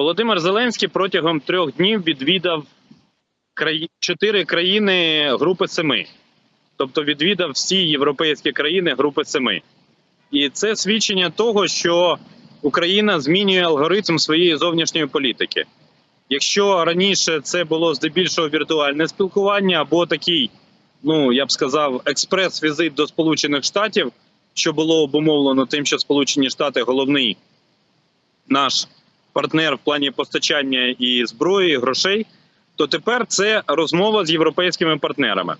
Володимир Зеленський протягом трьох днів відвідав чотири країни Групи Семи, тобто відвідав всі європейські країни Групи Семи. І це свідчення того, що Україна змінює алгоритм своєї зовнішньої політики. Якщо раніше це було здебільшого віртуальне спілкування або такий, ну я б сказав, експрес-візит до Сполучених Штатів, що було обумовлено тим, що Сполучені Штати головний наш партнер в плані постачання і зброї, і грошей, то тепер це розмова з європейськими партнерами.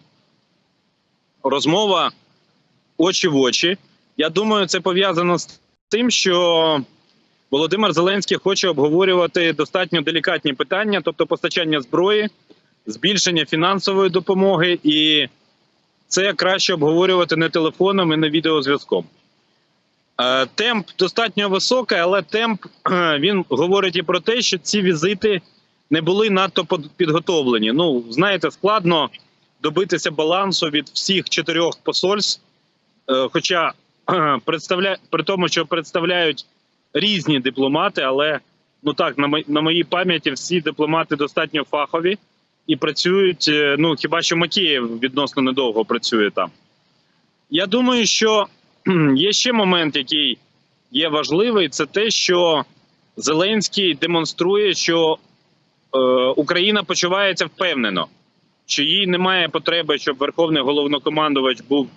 Розмова очі в очі. Я думаю, це пов'язано з тим, що Володимир Зеленський хоче обговорювати достатньо делікатні питання, тобто постачання зброї, збільшення фінансової допомоги, і це краще обговорювати не телефоном і не відеозв'язком. Е, Темп достатньо високий, але темп він говорить і про те, що ці візити не були надто підготовлені. Ну, знаєте, складно добитися балансу від всіх чотирьох посольств, Е, хоча при тому, що представляють різні дипломати, але ну так, на, мо- на моїй пам'яті всі дипломати достатньо фахові і працюють. е, Ну хіба що Макієв відносно недовго працює там. Я думаю, що є ще момент, який є важливий, це те, що Зеленський демонструє, що е, Україна почувається впевнено, що їй немає потреби, щоб Верховний головнокомандувач був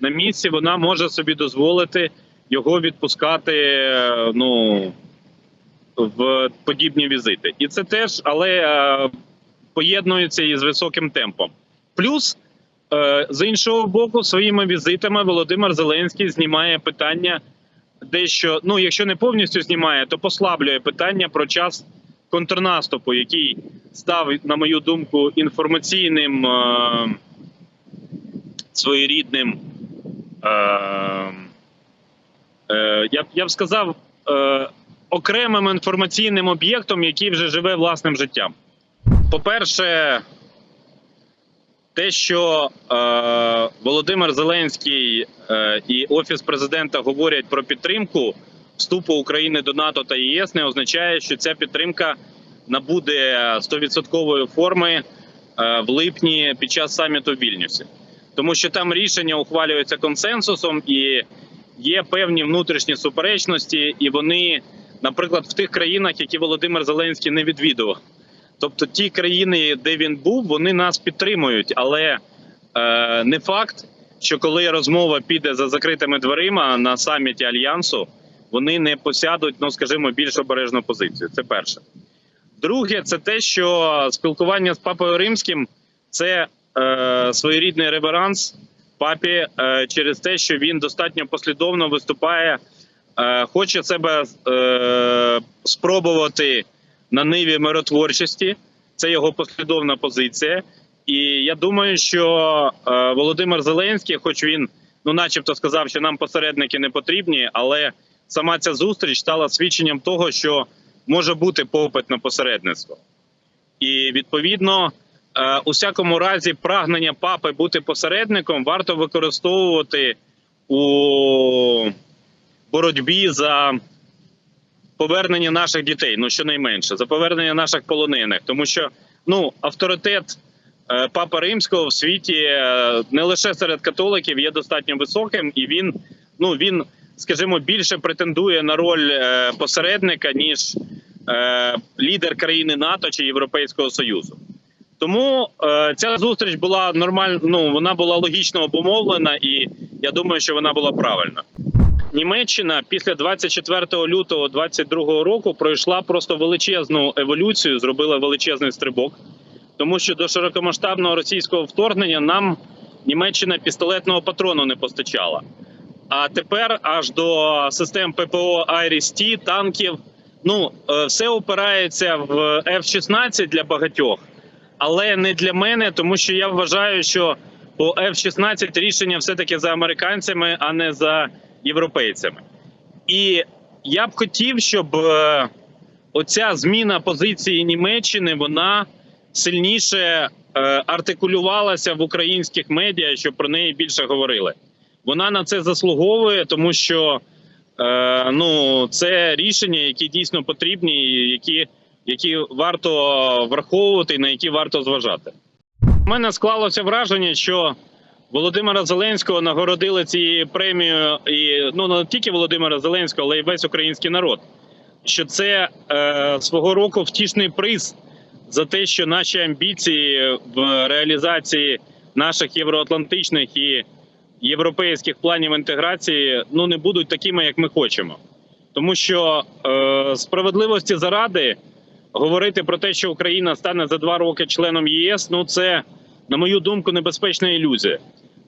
на місці. Вона може собі дозволити його відпускати е, ну, в подібні візити. І це теж, але е, поєднується із високим темпом. Плюс, з іншого боку, своїми візитами Володимир Зеленський знімає питання дещо, ну, якщо не повністю знімає, то послаблює питання про час контрнаступу, який став, на мою думку, інформаційним е, своєрідним. Е, е, я б сказав, е, окремим інформаційним об'єктом, який вже живе власним життям. По-перше, те, що е, Володимир Зеленський е, і Офіс президента говорять про підтримку вступу України до НАТО та ЄС, не означає, що ця підтримка набуде 100% форми е, в липні під час саміту в Вільнюсі, тому що там рішення ухвалюються консенсусом і є певні внутрішні суперечності, і вони, наприклад, в тих країнах, які Володимир Зеленський не відвідував. Тобто ті країни, де він був, вони нас підтримують, але е, не факт, що коли розмова піде за закритими дверима на саміті альянсу, вони не посядуть, ну скажімо, більш обережну позицію. Це перше. Друге, це те, що спілкування з папою римським це е, своєрідний реверанс папі е, через те, що він достатньо послідовно виступає, е, хоче себе е, спробувати на ниві миротворчості. Це його послідовна позиція. І я думаю, що е, Володимир Зеленський, хоч він, ну, начебто, сказав, що нам посередники не потрібні, але сама ця зустріч стала свідченням того, що може бути попит на посередництво. І відповідно, е, у всякому разі, прагнення папи бути посередником варто використовувати у боротьбі за повернення наших дітей, ну щонайменше, за повернення наших полонених, тому що ну авторитет е, Папа Римського в світі е, не лише серед католиків є достатньо високим, і він ну він, скажімо, більше претендує на роль е, посередника ніж лідер країни НАТО чи Європейського Союзу. Тому е, ця зустріч була нормальна. Ну вона була логічно обумовлена, і я думаю, що вона була правильна. Німеччина після 24 лютого 22 року пройшла просто величезну еволюцію, зробила величезний стрибок, тому що до широкомасштабного російського вторгнення нам Німеччина пістолетного патрону не постачала. А тепер аж до систем ППО Айріс-Т, танків. Ну е, все опирається в F-16 для багатьох, але не для мене, тому що я вважаю, що по F-16 рішення все таки за американцями, а не за європейцями. І я б хотів, щоб е, оця зміна позиції Німеччини вона сильніше е, артикулювалася в українських медіа, щоб про неї більше говорили. Вона на це заслуговує, тому що е, ну, це рішення, які дійсно потрібні, які які варто враховувати на які варто зважати. У мене склалося враження, що Володимира Зеленського нагородили цією премією, і ну не тільки Володимира Зеленського, але й весь український народ. Що це е, свого року втішний приз за те, що наші амбіції в реалізації наших євроатлантичних і європейських планів інтеграції ну не будуть такими, як ми хочемо. Тому що е, справедливості заради говорити про те, що Україна стане за два роки членом ЄС, ну це, на мою думку, небезпечна ілюзія.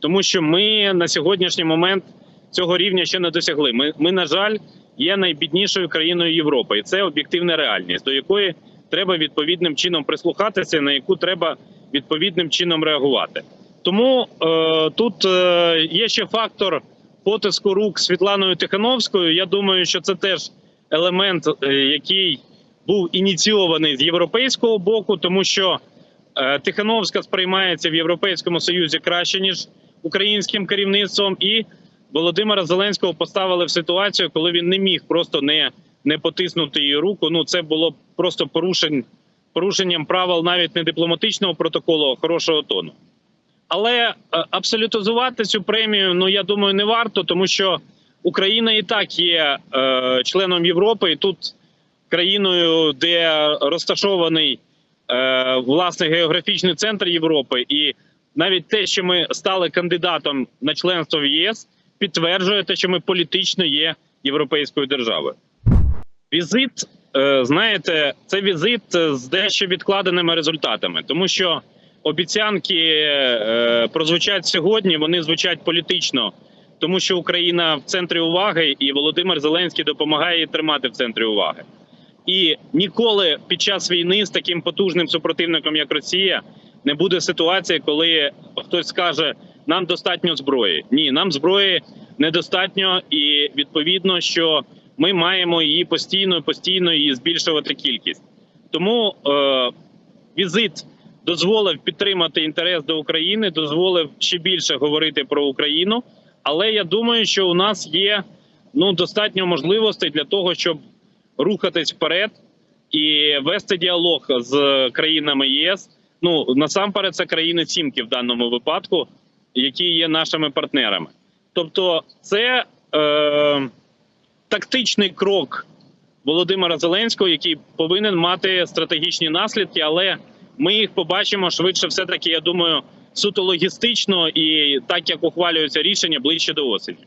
Тому що ми на сьогоднішній момент цього рівня ще не досягли. Ми, ми на жаль, є найбіднішою країною Європи, і це об'єктивна реальність, до якої треба відповідним чином прислухатися, на яку треба відповідним чином реагувати. Тому е, тут е, є ще фактор потиску рук Світланою Тихановською. Я думаю, що це теж елемент, е, який був ініційований з європейського боку, тому що Тихановська сприймається в Європейському Союзі краще ніж українським керівництвом, і Володимира Зеленського поставили в ситуацію, коли він не міг просто не, не потиснути її руку. Ну це було просто порушень, порушенням правил навіть не дипломатичного протоколу, а хорошого тону. Але е, абсолютизувати цю премію, ну я думаю, не варто, тому що Україна і так є е, членом Європи, і тут країною, де розташований е, власне географічний центр Європи, і навіть те, що ми стали кандидатом на членство в ЄС, підтверджує те, що ми політично є європейською державою. Візит, е, знаєте, це візит з дещо відкладеними результатами, тому що обіцянки е, прозвучать сьогодні, вони звучать політично, тому що Україна в центрі уваги, і Володимир Зеленський допомагає її тримати в центрі уваги. І ніколи під час війни з таким потужним супротивником, як Росія, не буде ситуації, коли хтось скаже, нам достатньо зброї. Ні, нам зброї недостатньо, і відповідно, що ми маємо її постійно, постійно її збільшувати кількість. Тому е, візит дозволив підтримати інтерес до України, дозволив ще більше говорити про Україну. Але я думаю, що у нас є ну достатньо можливостей для того, щоб рухатись вперед і вести діалог з країнами ЄС. Ну насамперед, це країни сімки в даному випадку, які є нашими партнерами. Тобто, це е, тактичний крок Володимира Зеленського, який повинен мати стратегічні наслідки, але ми їх побачимо швидше, все таки, я думаю, суто логістично і так як ухвалюються рішення ближче до осені.